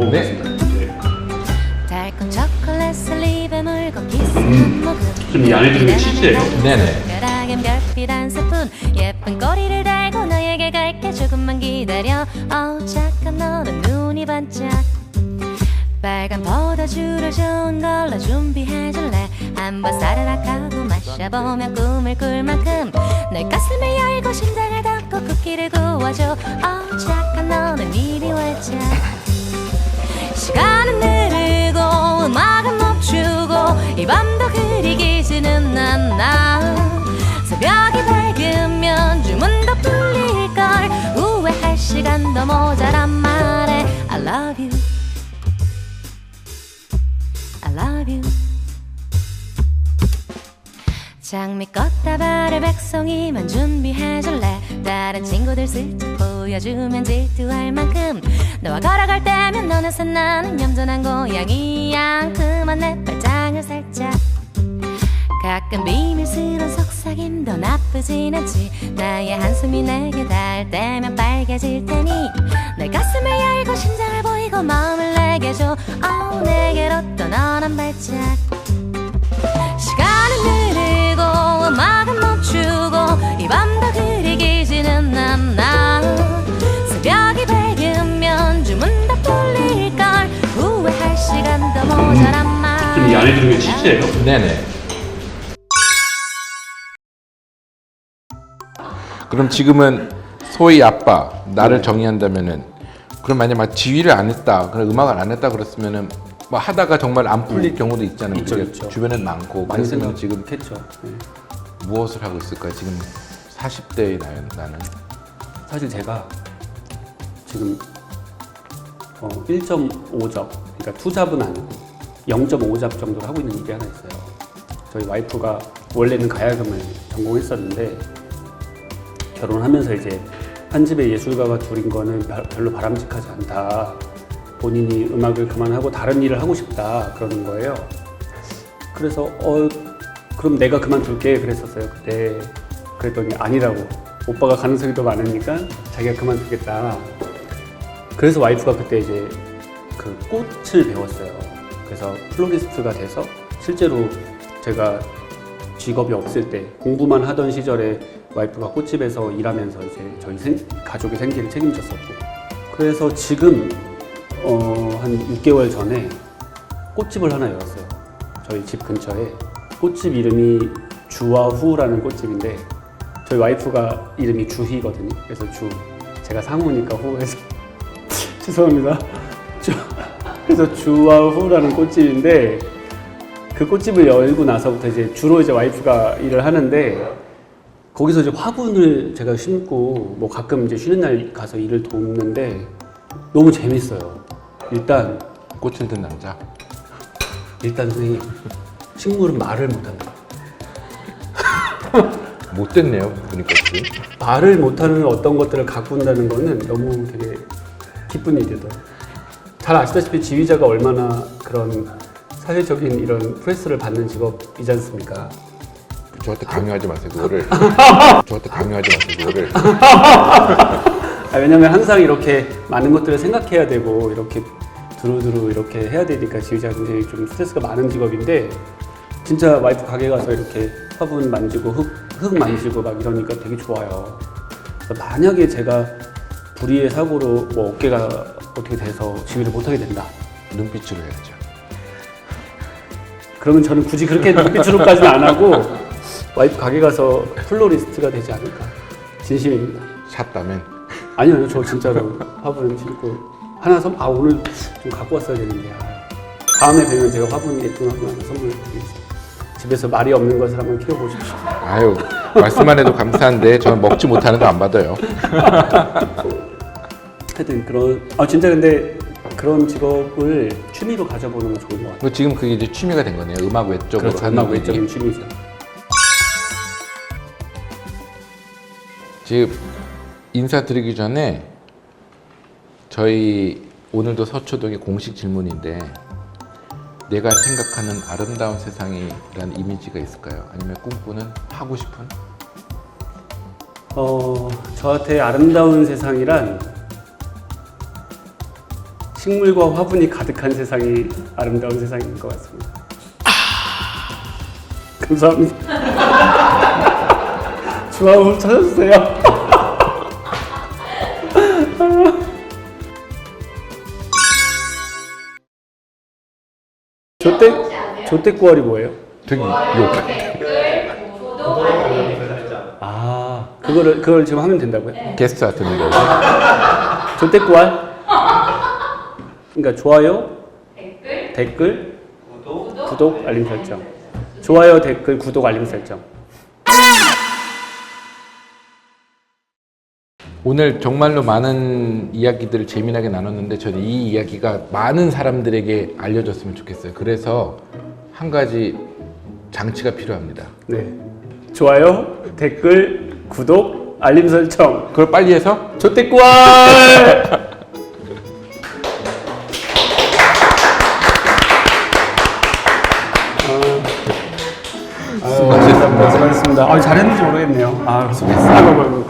오, 네. 달콤 초콜릿 슬립에 물고 키스는 음. 이 안에 들어있는 치즈예요. 네, 네, 네. 네네. 별안 별빛 한 스푼. 예쁜 꼬리를 달고 너에게 갈게. 조금만 기다려. 어우 잠깐 너는 눈이 반짝. 빨간 포도주를 좋은 걸로 준비해줄래? 한번 사르락 하고 마셔보며 꿈을 꿀 만큼. 널 가슴에 열고 심장을 담고 쿠키를 구워줘. 어우 잠깐 너는 이리 와자 시간은 느리고 음악은 멈추고 이 밤도 그리 기 지는 않나. 새벽이 밝으면 주문도 풀릴걸. 후회할 시간도 모자란 말에 I love you. I love you. 장미꽃 다발을 백송이만 준비해줄래? 다른 친구들 슬쩍 보여주면 질투할 만큼 너와 걸어갈 때면 너는 산 나는 얌전한 고양이야. 그만 내 발장을 살짝. 가끔 비밀스런 속삭임도 나쁘진 않지. 나의 한숨이 내게 닿을 때면 빨개질 테 지금 이 안에 들은 게 치즈예요? 네네. 그럼 지금은 소희 아빠 나를 정의한다면은 그럼 만약 막 지휘를 안 했다, 그럼 음악을 안 했다 그랬으면은 뭐 하다가 정말 안 풀릴 경우도 있잖아요. 있죠, 그게 있죠. 주변에 많고 많이 그래서 지금 생각했죠. 네. 무엇을 하고 있을까요? 지금 40대의 나는 나는 사실 제가 지금 어, 1.5접, 그러니까 투잡은 아니고 0.5잡 정도를 하고 있는 일이 하나 있어요. 저희 와이프가 원래는 가야금을 전공했었는데 결혼하면서 이제 한 집에 예술가가 둘인 거는 별- 별로 바람직하지 않다. 본인이 음악을 그만하고 다른 일을 하고 싶다 그러는 거예요. 그래서 어 그럼 내가 그만둘게 그랬었어요 그때 그랬더니 아니라고 오빠가 가능성이 더 많으니까 자기가 그만두겠다. 그래서 와이프가 그때 이제 그 꽃을 배웠어요. 그래서 플로리스트가 돼서 실제로 제가 직업이 없을 때 공부만 하던 시절에 와이프가 꽃집에서 일하면서 이제 저희 생- 가족의 생계를 책임졌었고 그래서 지금 어, 한 6개월 전에 꽃집을 하나 열었어요. 저희 집 근처에 꽃집 이름이 주와후라는 꽃집인데 저희 와이프가 이름이 주희거든요. 그래서 주 제가 상호니까 후해서 죄송합니다. 주, 그래서 주와후라는 꽃집인데 그 꽃집을 열고 나서부터 이제 주로 이제 와이프가 일을 하는데 거기서 이제 화분을 제가 심고 뭐 가끔 이제 쉬는 날 가서 일을 돕는데 너무 재밌어요. 일단 꽃을 든 남자. 일단 선생님 식물은 말을 못한다. 못 됐네요. 보니까 지금. 말을 못하는 어떤 것들을 가꾼다는 거는 너무 되게 기쁜 일이더라고요. 잘 아시다시피 지휘자가 얼마나 그런 사회적인 이런 프레스를 받는 직업이지 않습니까? 저한테 강요하지 마세요. 그거를. 저한테 강요하지 마세요. 그거를. 아, 왜냐면 항상 이렇게 많은 것들을 생각해야 되고 이렇게 두루두루 이렇게 해야 되니까 지휘자가 굉장히 좀 스트레스가 많은 직업인데 진짜 와이프 가게 가서 이렇게 화분 만지고 흙, 흙 만지고 막 이러니까 되게 좋아요. 그래서 만약에 제가 불의의 사고로 뭐 어깨가 어떻게 돼서 지휘를 못하게 된다. 눈빛으로 해야죠. 그러면 저는 굳이 그렇게 눈빛으로까지는 안 하고 와이프 가게 가서 플로리스트가 되지 않을까. 진심입니다. 샀다면 아니요. 저 진짜로 화분 심고 하나 선, 아, 오늘 좀 갖고 왔어야 되는데. 아. 다음에 뵈면 제가 화분 예쁜 화분 하나 선물 드리겠습니다. 집에서 말이 없는 것을 한번 키워보십시오. 아유 말씀만 해도 감사한데 저는 먹지 못하는 거 안 받아요. 하여튼 그런, 아, 진짜 근데 그런 직업을 취미로 가져보는 건 좋은 것 같아요. 뭐 지금 그게 이제 취미가 된 거네요. 음악 외적으로 그렇죠. 하는 음악. 외적인 취미죠. 지금 인사드리기 전에 저희 오늘도 서초동의 공식 질문인데 내가 생각하는 아름다운 세상이라는 이미지가 있을까요? 아니면 꿈꾸는 하고 싶은? 어, 저한테 아름다운 세상이란 식물과 화분이 가득한 세상이 아름다운 세상인 것 같습니다. 감사합니다. 좋아요 찾아주세요. 조대 조대꾸알이 뭐예요? 욕. 아 그거를 그걸 지금 하면 된다고요? 게스트 같은 거. 조대꾸알? 그러니까 좋아요, 댓글, 구독, 알림 설정. 좋아요, 댓글, 구독, 알림 설정. 오늘 정말로 많은 이야기들을 재미나게 나눴는데 저는 이 이야기가 많은 사람들에게 알려졌으면 좋겠어요. 그래서 한 가지 장치가 필요합니다. 네. 좋아요, 댓글, 구독, 알림 설정. 그걸 빨리 해서 조대꾸 알! 아, 잘했는지 모르겠네요. 아, 수고했어요. 아이고, 아이고.